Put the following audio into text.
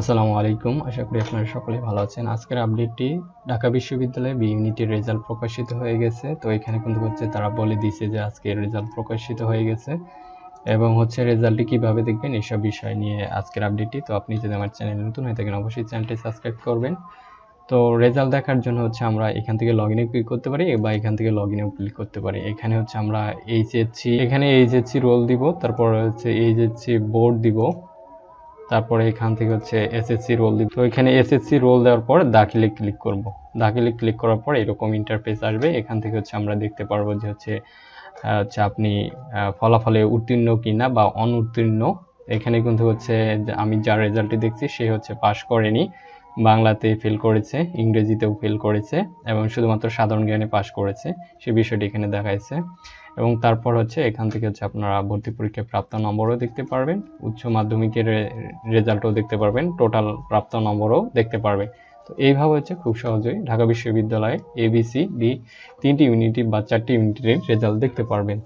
আসসালামু আলাইকুম। আশা করি আপনারা সকলে ভালো আছেন। আজকের আপডেটটি ঢাকা বিশ্ববিদ্যালয়ে বি ইউনিটের রেজাল্ট প্রকাশিত হয়ে গেছে। তো এখানে কিন্তু হচ্ছে তারা বলে দিয়েছে যে আজকে রেজাল্ট প্রকাশিত হয়ে গেছে এবং হচ্ছে রেজাল্টটি কীভাবে দেখবেন এইসব বিষয় নিয়ে আজকের আপডেটটি। তো আপনি যদি আমার চ্যানেল নতুন হয়ে থাকেন, অবশ্যই চ্যানেলটি সাবস্ক্রাইব করবেন। তো রেজাল্ট দেখার জন্য হচ্ছে আমরা এখান থেকে লগ ইনে ক্লিক করতে পারি বা এখান থেকে লগ ইনেও ক্লিক করতে পারি। এখানে হচ্ছে আমরা এইচএসসি এখানে এইচএসসি রোল দিব, তারপর হচ্ছে এইচএসসি বোর্ড দিব। তারপরে এখান থেকে হচ্ছে এসএসসি রোল দিব তো এখানে এসএসসি রোল দেওয়ার পর দাখিলে ক্লিক করব। দাখিলে ক্লিক করার পর এরকম ইন্টারফেস আসবে। এখান থেকে হচ্ছে আমরা দেখতে পারব যে হচ্ছে হচ্ছে আপনি ফলাফলে উত্তীর্ণ কিনা বা অনুত্তীর্ণ। এখানে কিন্তু হচ্ছে আমি যার রেজাল্টটি দেখছি সে হচ্ছে পাশ করেনি। বাংলাতে ফেল করেছে, ইংরেজিতেও ফেল করেছে এবং শুধুমাত্র সাধারণ জ্ঞানে পাশ করেছে। সে বিষয়টি এখানে দেখাইছে। এবং তারপর হচ্ছে এখান থেকে হচ্ছে আপনারা ভর্তি পরীক্ষায় প্রাপ্ত নম্বরও দেখতে পারবেন, উচ্চ মাধ্যমিকের রেজাল্টও দেখতে পারবেন, টোটাল প্রাপ্ত নম্বরও দেখতে পারবেন। তো এইভাবে হচ্ছে খুব সহজেই ঢাকা বিশ্ববিদ্যালয়ে এবিসি ডি তিনটি ইউনিটি বা চারটি ইউনিটের রেজাল্ট দেখতে পারবেন।